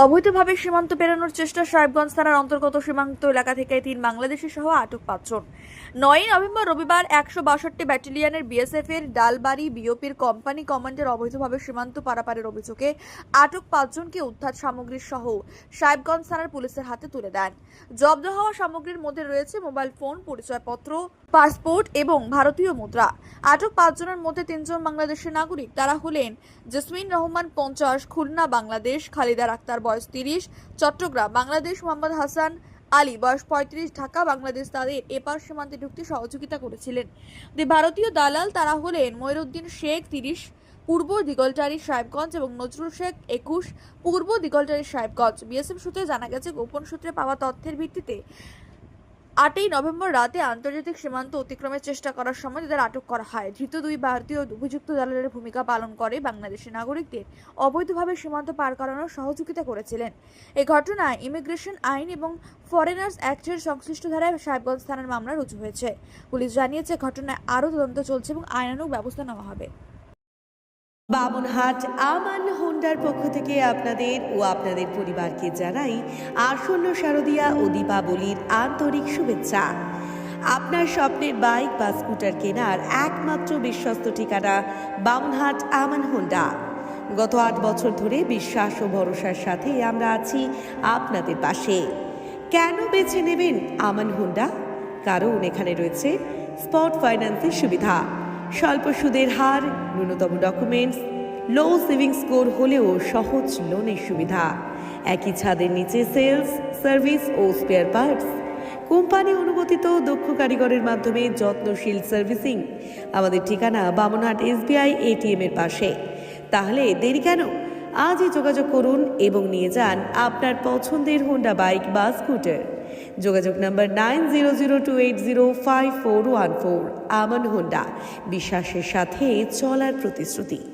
অবৈধভাবে সীমান্ত পেরোনোর চেষ্টা সাহেবগঞ্জ থানার অন্তর্গত সীমান্ত এলাকা থেকে তিন বাংলাদেশি সহ আটক পাঁচজন। নয়ই নভেম্বর রবিবার একশো বাষট্টি ব্যাটালিয়নের বিএসএফ এর ডালবাড়ি বিওপির কোম্পানি কমান্ডার অবৈধভাবে সীমান্ত পারাপারের অভিযোগে আটক পাঁচজনকে উদ্ধার সামগ্রী সহ সাহেবগঞ্জ থানার পুলিশের হাতে তুলে দেন। জব্দ হওয়া সামগ্রীর মধ্যে রয়েছে মোবাইল ফোন, পরিচয়পত্র, পাসপোর্ট এবং ভারতীয় মুদ্রা। আটক পাঁচজনের মধ্যে তিনজন বাংলাদেশের নাগরিক। তারা হলেন জসমিন রহমান পঞ্চাশ, খুলনা, বাংলাদেশ খালিদার আক্তার বয়স তিরিশ, চট্টগ্রাম, বাংলাদেশ মোহাম্মদ হাসান আলী, বয়স পঁয়ত্রিশ, ঢাকা, বাংলাদেশ তাদের এপার সীমান্তে ঢুকতে সহযোগিতা করেছিলেন। যে ভারতীয় দালাল তারা হলেন ময়রুদ্দিন শেখ তিরিশ, পূর্ব দিগলটারি সাহেবগঞ্জ এবং নজরুল শেখ একুশ, পূর্ব দিগলটারি সাহেবগঞ্জ। বিএসএফ সূত্রে জানা গেছে, গোপন সূত্রে পাওয়া তথ্যের ভিত্তিতে আটই নভেম্বর রাতে আন্তর্জাতিক সীমান্ত অতিক্রমের চেষ্টা করার সময় তাদের আটক করা হয়। ধৃত দুই ভারতীয় অভিযুক্ত দালালের ভূমিকা পালন করে বাংলাদেশের নাগরিকদের অবৈধভাবে সীমান্ত পার করানোর সহযোগিতা করেছিলেন। এই ঘটনায় ইমিগ্রেশন আইন এবং ফরেনার্স অ্যাক্টের সংশ্লিষ্ট ধারায় সাহেবগঞ্জ থানার মামলা রুজু হয়েছে। পুলিশ জানিয়েছে, ঘটনায় আরও তদন্ত চলছে এবং আইনানুগ ব্যবস্থা নেওয়া হবে। বামনহাট আমান হোন্ডার পক্ষ থেকে আপনাদের ও আপনাদের পরিবারকে জানাই আসন্ন শারদীয়া ও দীপাবলির আন্তরিক শুভেচ্ছা। আপনার স্বপ্নের বাইক বা স্কুটার কেনার একমাত্র বিশ্বস্ত ঠিকানা বামনহাট আমান হোন্ডা। গত আট বছর ধরে বিশ্বাস ও ভরসার সাথে আমরা আছি আপনাদের পাশে। কেন বেছে নেবেন আমান হোন্ডা? কারণ এখানে রয়েছে স্পট ফাইন্যান্সের সুবিধা। স্বল্প সুদের হার, ন্যূনতম ডকুমেন্টস লো সেভিং স্কোর হলেও সহজ লোনের সুবিধা। একই ছাদের নিচে সেলস সার্ভিস ও স্পেয়ার পার্টস কোম্পানি অনুমোদিত দক্ষ কারিগরের মাধ্যমে যত্নশীল সার্ভিসিং আমাদের ঠিকানা বামনহাট এসবিআই এটিএম এর পাশে। তাহলে দেরি কেন? আজই যোগাযোগ করুন এবং নিয়ে যান আপনার পছন্দের হোন্ডা বাইক বা স্কুটার যোগাযোগ number nine zero zero two eight zero five four one four. Aman Honda, বিশ্বাসের সাথে চলার প্রতিশ্রুতি।